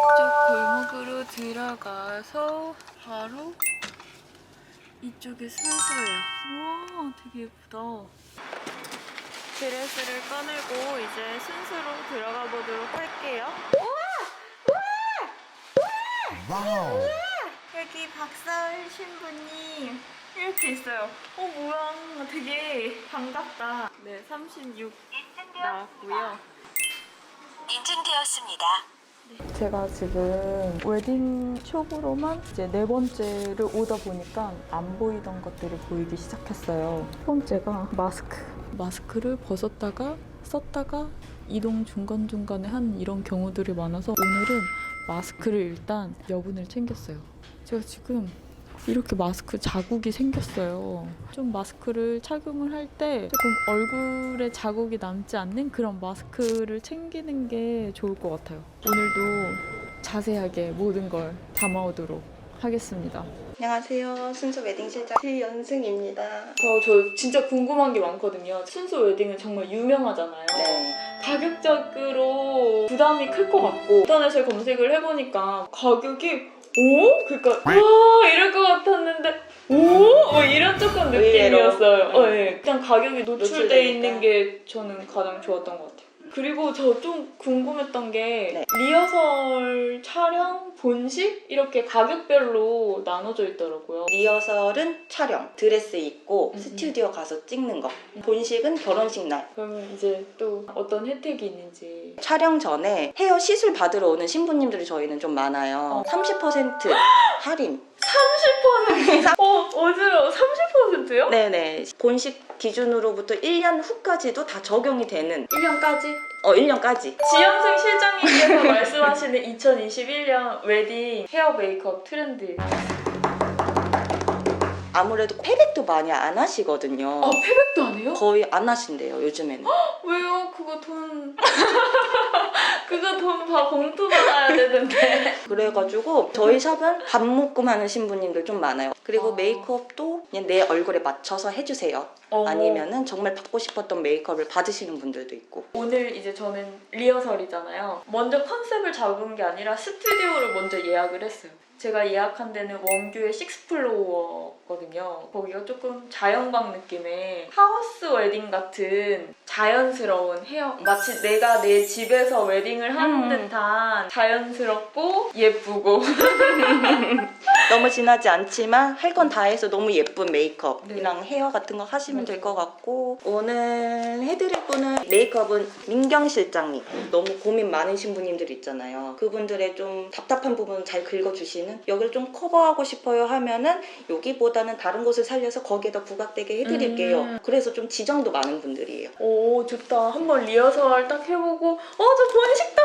이쪽 골목으로 들어가서 바로 이쪽에 순서예요. 우와, 되게 예쁘다. 드레스를 꺼내고 이제 순서로 들어가 보도록 할게요. 와우. 여기 박사을 신부님 이렇게 있어요. 어 뭐야 되게 반갑다. 네 36 나왔고요. 인증되었습니다. 제가 지금 웨딩 숍으로만 이제 네 번째를 오다 보니까 안 보이던 것들이 보이기 시작했어요. 첫 번째가 마스크. 마스크를 벗었다가 썼다가 이동 중간중간에 한 이런 경우들이 많아서 오늘은 마스크를 일단 여분을 챙겼어요. 제가 지금 이렇게 마스크 자국이 생겼어요. 좀 마스크를 착용을 할 때 조금 얼굴에 자국이 남지 않는 그런 마스크를 챙기는 게 좋을 것 같아요. 오늘도 자세하게 모든 걸 담아오도록 하겠습니다. 안녕하세요. 순수 웨딩 실장 최연승입니다. 저, 저 진짜 궁금한 게 많거든요. 순수 웨딩은 정말 유명하잖아요. 네. 가격적으로 부담이 클 것 같고 인터넷에 검색을 해보니까 가격이 오? 그러니까 와 이럴 것 같았는데 오? 뭐 이런 조금 느낌이었어요. 어, 예. 일단 가격이 노출돼 노출되니까. 있는 게 저는 가장 좋았던 것 같아요. 그리고 저 좀 궁금했던 게 네. 리허설 촬영, 본식 이렇게 가격별로 나눠져 있더라고요. 리허설은 촬영, 드레스 입고 음, 스튜디오 가서 찍는 거. 본식은 결혼식 날. 그러면 이제 또 어떤 혜택이 있는지 촬영 전에 헤어 시술 받으러 오는 신부님들이 저희는 좀 많아요. 30% 할인. 30%? 어, 어지러워. 30% 요? 네네. 본식 기준으로부터 1년 후까지도 다 적용이 되는 1년까지? 어 1년까지. 지영승 실장님께서 말씀하시는 2021년 웨딩 헤어 메이크업 트렌드. 아무래도 페백도 많이 안 하시거든요. 아, 페백도 안 해요? 거의 안 하신대요 요즘에는. 왜요? 그거 돈. 그거 돈 다 봉투 받아야 되는데. 그래가지고 저희 샵은 밥 먹고 하는 신부님들 좀 많아요. 그리고 어. 메이크업도 그냥 내 얼굴에 맞춰서 해주세요. 어, 아니면은 정말 받고 싶었던 메이크업을 받으시는 분들도 있고. 오늘 이제 저는 리허설이잖아요. 먼저 컨셉을 잡은 게 아니라 스튜디오를 먼저 예약을 했어요. 제가 예약한 데는 원규의 식스플로어거든요. 거기가 조금 자연광 느낌의 하우스 웨딩 같은 자연스러운 헤어. 마치 내가 내 집에서 웨딩을 하는 음. 듯한 자연스럽고 예쁘고. 너무 진하지 않지만 할 건 다 해서 너무 예쁜 메이크업이랑 네. 헤어 같은 거 하시면 맞아요. 될것 같고 오늘 해드릴 분은 메이크업은 민경 실장님 너무 고민 많으신 분님들 있잖아요 그분들의 좀 답답한 부분 잘 긁어주시는 여기를 좀 커버하고 싶어요 하면은 여기보다는 다른 곳을 살려서 거기에다 부각되게 해드릴게요 음. 그래서 좀 지정도 많은 분들이에요 오 좋다. 한번 리허설 딱 해보고 어 저. 음.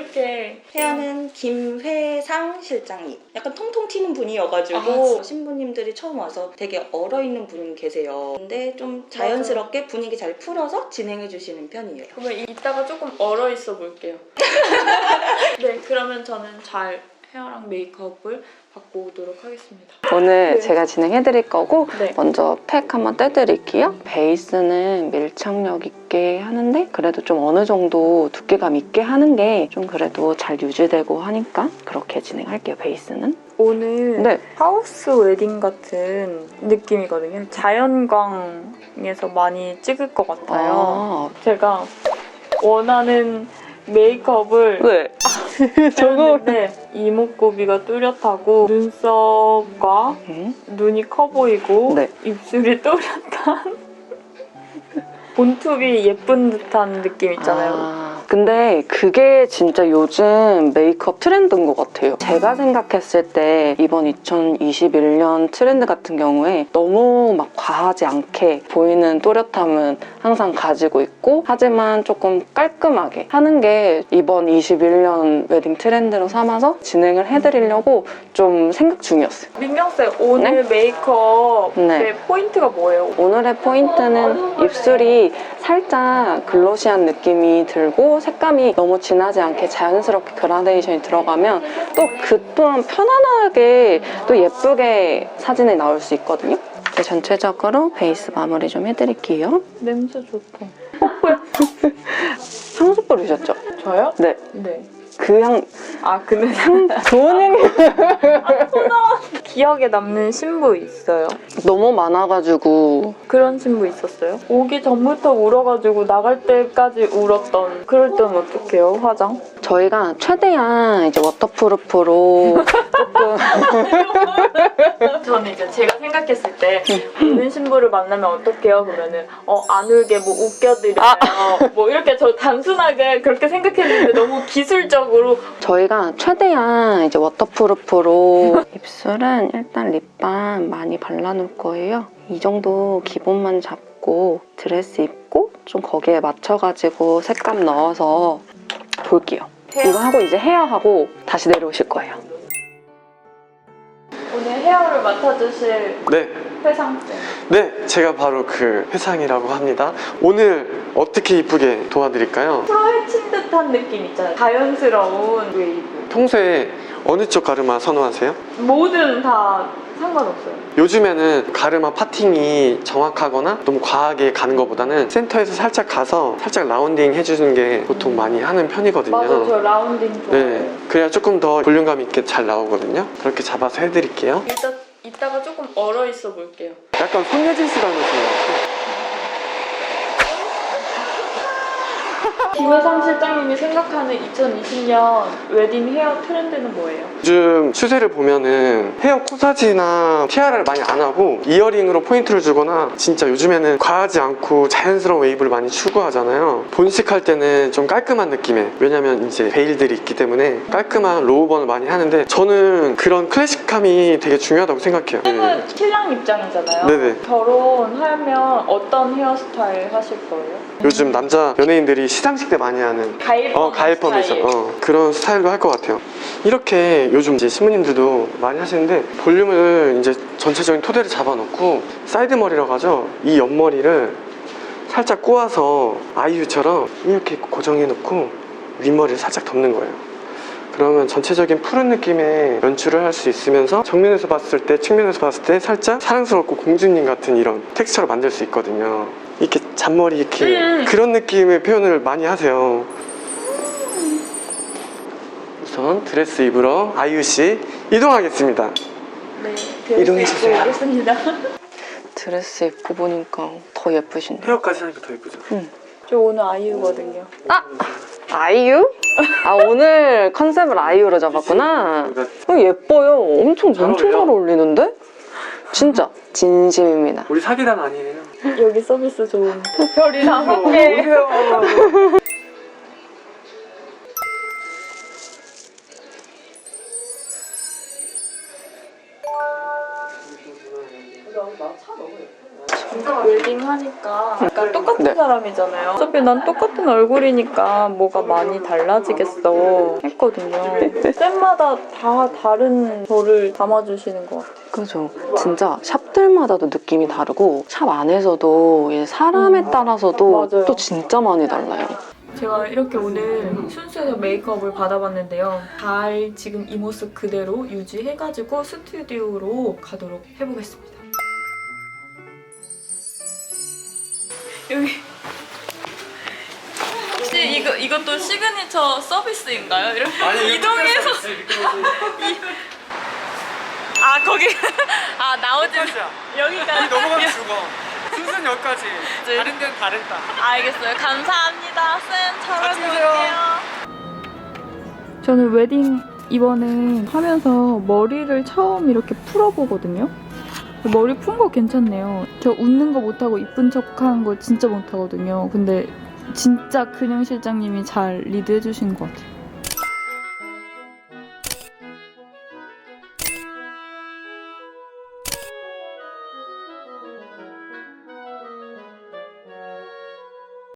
이렇게. 헤어는 김회상 실장님. 약간 통통 튀는 분이어가지고 아, 신부님들이 처음 와서 되게 얼어있는 분 계세요. 근데 좀 자연스럽게 분위기 잘 풀어서 진행해 주시는 편이에요. 그러면 이- 이따가 조금 얼어 있어 볼게요. 네, 그러면 저는 잘 헤어랑 메이크업을 받고 오도록 하겠습니다. 오늘 네. 제가 진행해드릴 거고 네. 먼저 팩 한번 떼드릴게요. 베이스는 밀착력 있게 하는데 그래도 좀 어느 정도 두께감 있게 하는 게 좀 그래도 잘 유지되고 하니까 그렇게 진행할게요. 베이스는. 오늘 네. 하우스 웨딩 같은 느낌이거든요. 자연광에서 많이 찍을 것 같아요. 아, 제가 원하는 메이크업을 네. 저거. 했는데 이목구비가 뚜렷하고 눈썹과 음, 눈이 커 보이고 네. 입술이 또렷한 본투비 예쁜 듯한 느낌 있잖아요. 아, 근데 그게 진짜 요즘 메이크업 트렌드인 것 같아요. 제가 생각했을 때 이번 2021년 트렌드 같은 경우에 너무 막 과하지 않게 보이는 또렷함은 항상 가지고 있고 하지만 조금 깔끔하게 하는 게 이번 21년 웨딩 트렌드로 삼아서 진행을 해드리려고 좀 생각 중이었어요. 민경쌤 오늘 메이크업의 네. 포인트가 뭐예요? 오늘의 포인트는 입술이 살짝 글로시한 느낌이 들고 색감이 너무 진하지 않게 자연스럽게 그라데이션이 들어가면 또 그 또한 편안하게 또 예쁘게 사진이 나올 수 있거든요. 이제 전체적으로 베이스 마무리 좀 해드릴게요. 냄새 좋다. 향수 뿌리셨죠? 저요? 네. 네. 그 향, 아 근데 좋은 향이 기억에 남는 신부 있어요? 너무 많아가지고 그런 신부 있었어요? 오기 전부터 울어가지고 나갈 때까지 울었던 그럴 때는 어떡해요 화장? 저희가 최대한 이제 워터프루프로 조금 저는 이제 제가 생각했을 때 우는 신부를 만나면 어떡해요? 그러면은 어 안 울게 뭐 웃겨드려요 뭐 이렇게 저 단순하게 그렇게 생각했는데 너무 기술적으로 저희가 최대한 이제 워터프루프로 입술은 일단 립밤 많이 발라놓을 거예요. 이 정도 기본만 잡고 드레스 입고 좀 거기에 맞춰가지고 색감 넣어서 볼게요. 이거 하고 이제 헤어하고 다시 내려오실 거예요. 오늘 헤어를 맡아주실 네, 회상쌤 네, 제가 바로 그 회상이라고 합니다. 오늘 어떻게 이쁘게 도와드릴까요? 프로 헤친 듯한 느낌 있잖아요 자연스러운 웨이브 평소에 어느 쪽 가르마 선호하세요? 뭐든 다 상관없어요 요즘에는 가르마 파팅이 정확하거나 너무 과하게 가는 것보다는 센터에서 살짝 가서 살짝 라운딩 해주는 게 보통 많이 하는 편이거든요. 맞아요 저 라운딩 좋아해요 네, 그래야 조금 더 볼륨감 있게 잘 나오거든요. 그렇게 잡아서 해드릴게요. 이따, 이따가 조금 얼어 있어 볼게요 약간 손예진 씨 닮으신 것 같아요. 김혜상 실장님이 생각하는 2020년 웨딩 헤어 트렌드는 뭐예요? 요즘 추세를 보면은 헤어 코사지나 티아라를 많이 안 하고 이어링으로 포인트를 주거나 진짜 요즘에는 과하지 않고 자연스러운 웨이브를 많이 추구하잖아요. 본식할 때는 좀 깔끔한 느낌의 왜냐면 이제 베일들이 있기 때문에 깔끔한 로우번을 많이 하는데 저는 그런 클래식 함이 되게 중요하다고 생각해요. 네. 은 신랑 입장이잖아요 네네. 결혼하면 어떤 헤어스타일 하실 거예요? 요즘 남자 연예인들이 시상식 때 많이 하는 가일 어, 가일 펌이죠. 어, 그런 스타일로 할 것 같아요. 이렇게 요즘 이제 신부님들도 많이 하시는데 볼륨을 이제 전체적인 토대를 잡아놓고 사이드 머리라고 하죠. 이 옆머리를 살짝 꼬아서 아이유처럼 이렇게 고정해놓고 윗머리를 살짝 덮는 거예요. 그러면 전체적인 푸른 느낌의 연출을 할 수 있으면서 정면에서 봤을 때, 측면에서 봤을 때 살짝 사랑스럽고 공주님 같은 이런 텍스처를 만들 수 있거든요. 이렇게 잔머리 이렇게 음. 그런 느낌의 표현을 많이 하세요. 우선 드레스 입으러 아이유 씨 이동하겠습니다. 네 이동해 주세요. 오겠습니다 드레스 입고 보니까 더 예쁘신데. 헤어까지 하니까 더 예쁘죠. 저 오늘 아이유거든요 아이유? 아 오늘 컨셉을 아이유로 잡았구나. 어, 예뻐요. 엄청 잘 엄청 잘. 어울리는데? 진짜 진심입니다. 우리 사기단 아니에요. 여기 서비스 좋은 별이 다섯 개 하니까 약간 똑같은 네. 사람이잖아요. 어차피 난 똑같은 얼굴이니까 뭐가 많이 달라지겠어 했거든요. 쌤마다 다 다른 저를 담아주시는 것 같아요. 그죠. 진짜 샵들마다도 느낌이 다르고 샵 안에서도 사람에 따라서도 맞아요. 또 진짜 많이 달라요. 제가 이렇게 오늘 순수해서 메이크업을 받아봤는데요. 잘 지금 이 모습 그대로 유지해가지고 스튜디오로 가도록 해보겠습니다. 여기 혹시 이거 이것도 시그니처 서비스인가요? 이렇게 이동해서 이- 아 거기 아 나오지 여기까지 넘어가면 죽어. 순서는 여기까지. 네. 다른 데는 다르다. 알겠어요. 감사합니다. 쌤 같이 잘해볼게요. 저는 웨딩 이번에 하면서 머리를 처음 이렇게 풀어보거든요. 머리 푼 거 괜찮네요. 저 웃는 거 못하고 이쁜 척 하는 거 진짜 못하거든요. 근데 진짜 근영 실장님이 잘 리드해 주신 것 같아요.